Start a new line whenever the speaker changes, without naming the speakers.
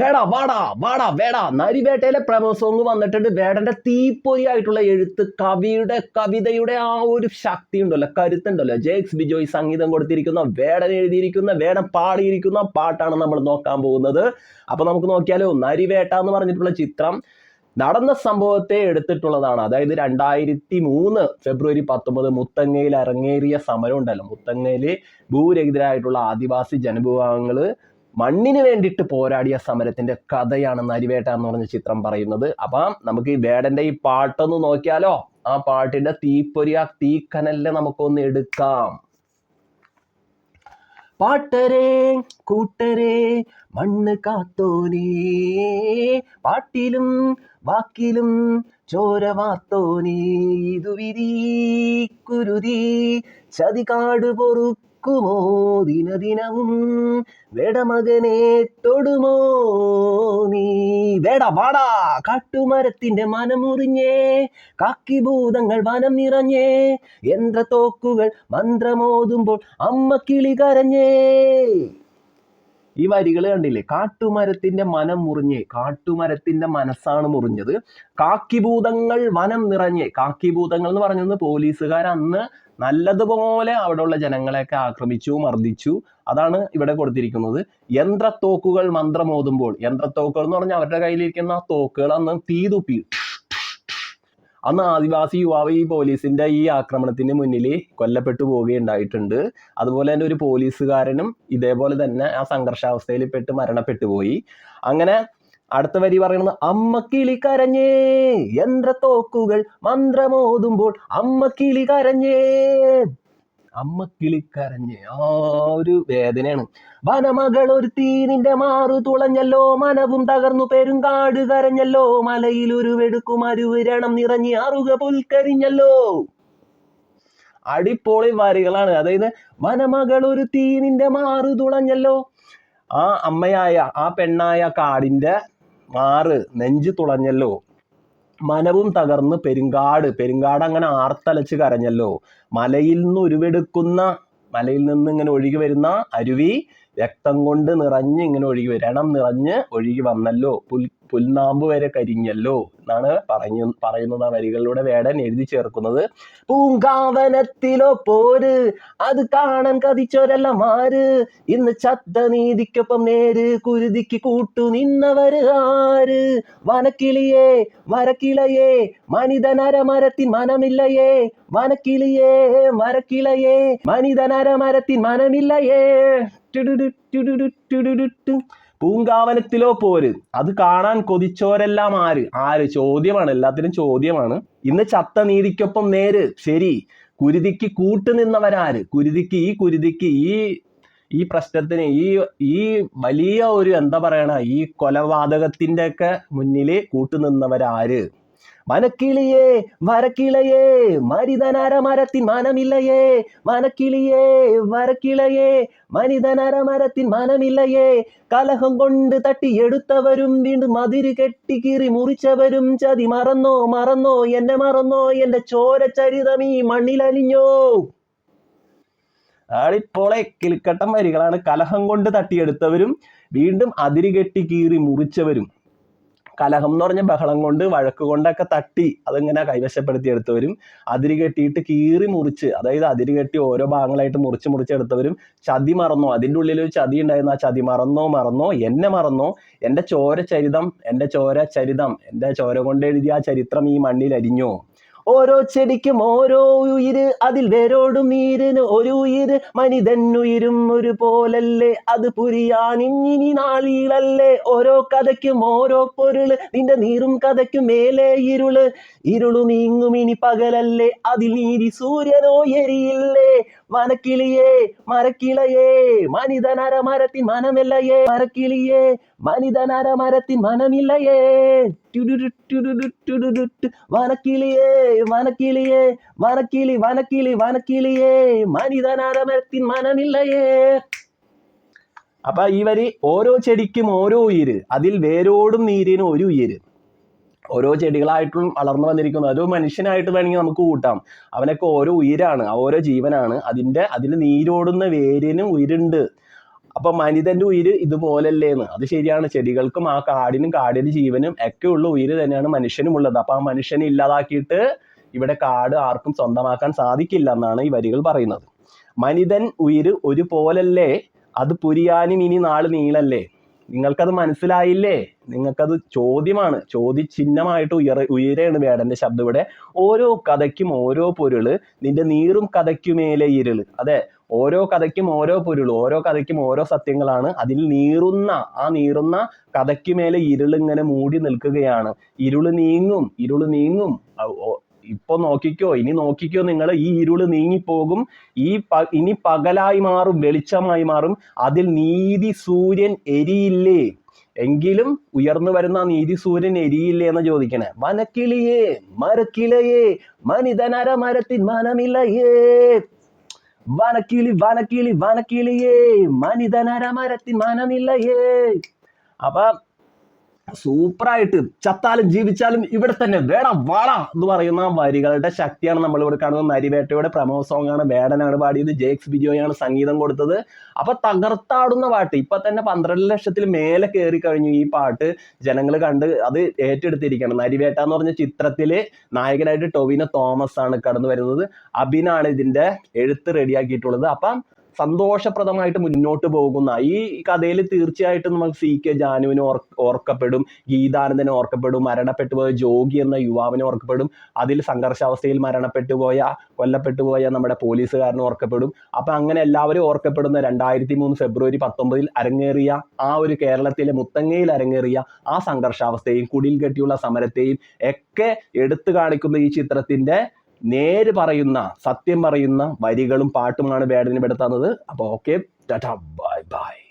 വേടാ വാടാ വാടാ വേടാ. നരിവേട്ടയിലെ പ്രമോ സോങ് വന്നിട്ടുണ്ട്. വേടന്റെ തീപ്പൊരിയായിട്ടുള്ള എഴുത്ത് കവിയുടെ കവിതയുടെ ആ ഒരു ശക്തി ഉണ്ടല്ലോ കരുത്തുണ്ടല്ലോ. ജെക്സ് ബിജോയ് സംഗീതം കൊടുത്തിരിക്കുന്ന വേടൻ എഴുതിയിരിക്കുന്ന വേടൻ പാടിയിരിക്കുന്ന പാട്ടാണ് നമ്മൾ നോക്കാൻ പോകുന്നത്. അപ്പൊ നമുക്ക് നോക്കിയാലോ നരിവേട്ട എന്ന് പറഞ്ഞിട്ടുള്ള ചിത്രം നടന്ന സംഭവത്തെ എടുത്തിട്ടുള്ളതാണ്. അതായത് രണ്ടായിരത്തി മൂന്ന് ഫെബ്രുവരി പത്തൊമ്പത് മുത്തങ്ങയിൽ അരങ്ങേറിയ സമരം ഉണ്ടല്ലോ. മുത്തങ്ങയിൽ ഭൂരഹിതരായിട്ടുള്ള ആദിവാസി ജനവിഭാഗങ്ങൾ മണ്ണിന് വേണ്ടിയിട്ട് പോരാടിയ സമരത്തിന്റെ കഥയാണ് നരിവേട്ട എന്ന് പറഞ്ഞ ചിത്രം പറയുന്നത്. അപ്പം നമുക്ക് ഈ വേടന്റെ ഈ പാട്ടൊന്ന് നോക്കിയാലോ? ആ പാട്ടിന്റെ തീപ്പൊരി ആ തീക്കനലിനെ നമുക്കൊന്ന് എടുക്കാം. പാട്ടരേ കൂട്ടരേ മണ്ണ് കാത്തോനേ പാട്ടിലും വാക്കിലും ചോര വാത്തോനേ ഇതു വിധി കുരുതി ചതികാട് പൊറുക്കുമോ ദിനദിനവും വേടമകനെ തൊടുമോ നീ? വേട വാടാ കാട്ടുമരത്തിന്റെ മനമുറിഞ്ഞേ കാക്കിഭൂതങ്ങൾ വനം നിറഞ്ഞേ യന്ത്രത്തോക്കുകൾ മന്ത്രമോതുമ്പോൾ അമ്മ കിളി കരഞ്ഞേ. ഈ വരികൾ കണ്ടില്ലേ? കാട്ടുമരത്തിന്റെ മനം മുറിഞ്ഞേ കാട്ടുമരത്തിന്റെ മനസ്സാണ് മുറിഞ്ഞത്. കാക്കിഭൂതങ്ങൾ വനം നിറഞ്ഞേ കാക്കിഭൂതങ്ങൾ എന്ന് പറഞ്ഞത് പോലീസുകാർ അന്ന് നല്ലതുപോലെ അവിടെയുള്ള ജനങ്ങളെയൊക്കെ ആക്രമിച്ചു മർദ്ദിച്ചു. അതാണ് ഇവിടെ കൊടുത്തിരിക്കുന്നത്. യന്ത്രത്തോക്കുകൾ മന്ത്രമോതുമ്പോൾ യന്ത്രത്തോക്കുകൾ എന്ന് പറഞ്ഞാൽ അവരുടെ കയ്യിലിരിക്കുന്ന ആ തോക്കുകൾ അന്ന് തീ തുപ്പി. അന്ന് ആദിവാസി യുവാവ് ഈ പോലീസിന്റെ ഈ ആക്രമണത്തിന് മുന്നിൽ കൊല്ലപ്പെട്ടു പോവുകയുണ്ടായിട്ടുണ്ട്. അതുപോലെ തന്നെ ഒരു പോലീസുകാരനും ഇതേപോലെ തന്നെ ആ സംഘർഷാവസ്ഥയിൽ പെട്ട് മരണപ്പെട്ടു പോയി. അങ്ങനെ അടുത്ത വരി പറയുന്നത് അമ്മ കിളി കരഞ്ഞേ യന്ത്രത്തോക്കുകൾ മന്ത്രമോതുമ്പോൾ അമ്മ കിളി കരഞ്ഞേ. അമ്മ കിളി കരഞ്ഞേ ആ ഒരു വേദനയാണ്. വനമകൾ ഒരു തീനിന്റെ മാറു തുളഞ്ഞല്ലോ. മനവും തകർന്നു പെരുങ്കാട് കരഞ്ഞല്ലോ. മലയിൽ ഒരു വെടുക്കും അരുവിരണം നിറഞ്ഞ് അറുക പുൽക്കരിഞ്ഞല്ലോ. അടിപൊളി വരികളാണ്. അതായത് വനമകൾ ഒരു തീനിന്റെ മാറു തുളഞ്ഞല്ലോ. ആ അമ്മയായ ആ പെണ്ണായ കാടിന്റെ മാറ് നെഞ്ചു തുളഞ്ഞല്ലോ. മനവും തകർന്ന് പെരുങ്കാട് പെരുങ്കാട് അങ്ങനെ ആർത്തലച്ച് കരഞ്ഞല്ലോ. മലയിൽ നിന്ന് ഉരുവെടുക്കുന്ന മലയിൽ നിന്ന് ഇങ്ങനെ ഒഴുകി വരുന്ന അരുവി രക്തം കൊണ്ട് നിറഞ്ഞ് ഇങ്ങനെ ഒഴുകി വരണം നിറഞ്ഞ് ഒഴുകി വന്നല്ലോ. പുൽ പുൽനാമ്പ് വരെ കരിഞ്ഞല്ലോ എന്നാണ് പറഞ്ഞു പറയുന്നത് ആ വരികളിലൂടെ വേടൻ എഴുതി ചേർക്കുന്നത്. പൂങ്കാവനത്തിലോ പോര്. അത് കാണാൻ കതിച്ചോരല്ല മാര് ഇന്ന് ചത്ത നീതിക്കൊപ്പം നേര്. കുരുതിക്ക് കൂട്ടു നിന്നവര് ആര്? വനക്കിളിയേ മനിതനര മനിതനരമരത്തിൻ മനമില്ലയേ. വനക്കിളിയേ മരക്കിളയേ മനിതനരമരത്തിൻ മനമില്ലയേ. പൂങ്കാവനത്തിലോ പോര് അത് കാണാൻ കൊതിച്ചോരെല്ലാം ആര് ആര് ചോദ്യമാണ് എല്ലാത്തിനും ചോദ്യമാണ് ഇന്ന് ചത്ത നീതിക്കൊപ്പം നേര് ശരി കുരുതിക്ക് കൂട്ടുനിന്നവരാര് കുരുതിക്ക് ഈ കുരുതിക്ക് ഈ ഈ പ്രശ്നത്തിന് ഈ ഈ വലിയ ഒരു എന്താ പറയണ ഈ കൊലപാതകത്തിന്റെ ഒക്കെ മുന്നിൽ കൂട്ടുനിന്നവരാര് വനക്കിളിയേ വരക്കിളയേ മരിതനര മരത്തിൻ മനമില്ലയേ മനക്കിളിയേ വരക്കിളയേ മനിതനര മരത്തിൻ മനമില്ലയേ. കലഹം കൊണ്ട് തട്ടി എടുത്തവരും വീണ്ടും മതിര് കെട്ടി കീറി മുറിച്ചവരും ചതി മറന്നോ മറന്നോ എന്നെ മറന്നോ എന്റെ ചോര ചരിതം ഈ മണ്ണിലലിഞ്ഞോ ആളിപ്പോളെ കിളിക്കട്ടം വരികളാണ്. കലഹം കൊണ്ട് തട്ടിയെടുത്തവരും വീണ്ടും അതിര് കെട്ടി കീറി മുറിച്ചവരും. കലഹം എന്ന് പറഞ്ഞ ബഹളം കൊണ്ട് വഴക്ക് കൊണ്ടൊക്കെ തട്ടി അതിങ്ങനെ കൈവശപ്പെടുത്തിയെടുത്തവരും അതിര് കെട്ടിയിട്ട് കീറി മുറിച്ച് അതായത് അതിര് കെട്ടി ഓരോ ഭാഗങ്ങളായിട്ട് മുറിച്ച് മുറിച്ചെടുത്തവരും ചതി മറന്നോ അതിന്റെ ഉള്ളിൽ ഒരു ചതി ഉണ്ടായിരുന്ന ആ ചതി മറന്നോ മറന്നോ എന്നെ മറന്നോ എന്റെ ചോര ചരിതം എന്റെ ചോര ചരിതം എന്റെ ചോര കൊണ്ട് എഴുതിയ ആ ചരിത്രം ഈ മണ്ണിൽ അരിഞ്ഞോ? ഓരോ ചെടിക്കും ഓരോ ഉയിര് അതിൽ വേരോടും നീരിന് ഒരു ഉയിര്. മനിതനുയിരും ഒരു പോലല്ലേ അത് പുരിയാൻ ഇഞ്ഞിനി നാളികളല്ലേ. ഓരോ കഥയ്ക്കും ഓരോ പൊരുൾ നിന്റെ നീറും കഥയ്ക്കും മേലെ ഇരുൾ. ഇരുളു നീങ്ങും ഇനി പകലല്ലേ അതിൽ നീരി സൂര്യനോ എരിയില്ലേ. മനക്കിളിയേ മരക്കിളയേ മനിതനര മരത്തിൻ മനമല്ലയേ മരക്കിളിയേ. മനിതനര മരത്തിൻ മനമില്ലയേ. വനക്കിളിയേ വനക്കിളിയേ വനക്കിളി വനക്കിളി വനക്കിളിയേ. മനിതനര മരത്തിൻ മനമില്ലയേ. അപ്പൊ ഈ വരി ഓരോ ചെടിക്കും ഓരോ ഉയിര്. അതിൽ വേരോടും നീരിനും ഒരു ഉയിര്. ഓരോ ചെടികളായിട്ടും വളർന്നു വന്നിരിക്കുന്നു. ഓരോ മനുഷ്യനായിട്ട് വേണമെങ്കിൽ നമുക്ക് കൂട്ടാം. അവനൊക്കെ ഓരോ ഉയിരാണ് ഓരോ ജീവനാണ്. അതിന്റെ അതിൽ നീരോടുന്ന വേരിനും ഉயிருണ്ട് അപ്പൊ മനിതന്റെ ഉയിര് ഇതുപോലല്ലേന്ന്. അത് ശരിയാണ്. ചെടികൾക്കും ആ കാടിനും കാടിന് ജീവനും ഒക്കെ ഉള്ള ഉയിര് തന്നെയാണ് മനുഷ്യനും ഉള്ളത്. അപ്പൊ ആ മനുഷ്യനെ ഇല്ലാതാക്കിയിട്ട് ഇവിടെ കാട് ആർക്കും സ്വന്തമാക്കാൻ സാധിക്കില്ല എന്നാണ് ഈ വരികൾ പറയുന്നത്. മനിതൻ ഉയിര് ഒരുപോലല്ലേ? അത് പുരിയാനും ഇനി നാൾ നീളല്ലേ? നിങ്ങൾക്കത് മനസ്സിലായില്ലേ? നിങ്ങൾക്കത് ചോദ്യമാണ്. ചോദ്യചിഹ്നമായിട്ട് ഉയര ഉയരെയാണ് വേടന്റെ ശബ്ദം ഇവിടെ. ഓരോ കഥയ്ക്കും ഓരോ പൊരുൾ നിന്റെ നീറും കഥയ്ക്കുമേലെ ഇരുൾ. അതെ ഓരോ കഥയ്ക്കും ഓരോ പൊരുൾ ഓരോ കഥയ്ക്കും ഓരോ സത്യങ്ങളാണ്. അതിൽ നീറുന്ന ആ നീറുന്ന കഥയ്ക്കുമേലെ ഇരുൾ ഇങ്ങനെ മൂടി നിൽക്കുകയാണ്. ഇരുൾ നീങ്ങും ഇരുൾ നീങ്ങും. ഇപ്പൊ നോക്കിക്കോ ഇനി നോക്കിക്കോ നിങ്ങൾ ഈ ഇരുൾ നീങ്ങിപ്പോകും ഈ ഇനി പകലായി മാറും വെളിച്ചമായി മാറും. അതിൽ നീതി സൂര്യൻ എരിയില്ലേ? എങ്കിലും ഉയർന്നു വരുന്ന നീതി സൂര്യൻ എരിയില്ലേ എന്ന് ചോദിക്കണേ? വനക്കിളിയേ മരക്കിളയേ മനിതനര മരത്തിൻ മനമില്ലയേ വനക്കിളി വനക്കിളി വനക്കിളിയേ മനിതനര മരത്തിൻ മനമില്ലയേ അപ്പൊ സൂപ്പറായിട്ട് ചത്താലും ജീവിച്ചാലും ഇവിടെ തന്നെ വേണം വാള എന്ന് പറയുന്ന വരികളുടെ ശക്തിയാണ് നമ്മൾ ഇവിടെ കാണുന്നത്. നരിവേട്ടയുടെ പ്രമോ സോങ് ആണ് വേടനാണ് പാടിയത് ജേക്സ് ബിജോയാണ് സംഗീതം കൊടുത്തത്. അപ്പൊ തകർത്താടുന്ന പാട്ട് ഇപ്പൊ തന്നെ പന്ത്രണ്ട് ലക്ഷത്തിൽ മേലെ കയറി കഴിഞ്ഞു ഈ പാട്ട് ജനങ്ങൾ കണ്ട് അത് ഏറ്റെടുത്തിരിക്കുകയാണ്. നരിവേട്ട എന്ന് പറഞ്ഞ ചിത്രത്തിൽ നായകനായിട്ട് ടൊവിനോ തോമസ് ആണ് കടന്നു വരുന്നത് അബിനാണ് ഇതിന്റെ എഴുത്ത് റെഡിയാക്കിയിട്ടുള്ളത് അപ്പം സന്തോഷപ്രദമായിട്ട് മുന്നോട്ട് പോകുന്ന ഈ കഥയിൽ തീർച്ചയായിട്ടും നമ്മൾ സി കെ ജാനുവിനെ ഓർ ഓർക്കപ്പെടും ഗീതാനന്ദനെ ഓർക്കപ്പെടും മരണപ്പെട്ടു പോയ ജോഗി എന്ന യുവാവിനെ ഓർക്കപ്പെടും അതിൽ സംഘർഷാവസ്ഥയിൽ മരണപ്പെട്ടു പോയ കൊല്ലപ്പെട്ടു പോയ നമ്മുടെ പോലീസുകാരനെ ഓർക്കപ്പെടും. അപ്പം അങ്ങനെ എല്ലാവരും ഓർക്കപ്പെടുന്ന രണ്ടായിരത്തി മൂന്ന് ഫെബ്രുവരി പത്തൊമ്പതിൽ അരങ്ങേറിയ ആ ഒരു കേരളത്തിലെ മുത്തങ്ങയിൽ അരങ്ങേറിയ ആ സംഘർഷാവസ്ഥയും കുടിൽ കെട്ടിയുള്ള സമരത്തെയും ഒക്കെ എടുത്തു കാണിക്കുന്ന ഈ ചിത്രത്തിന്റെ നേര് പറയുന്ന സത്യം പറയുന്ന വരികളും പാട്ടുമാണ് വേടന് ഇവിടെ തന്നത് അപ്പോൾ ഓക്കെ ബൈ ബൈ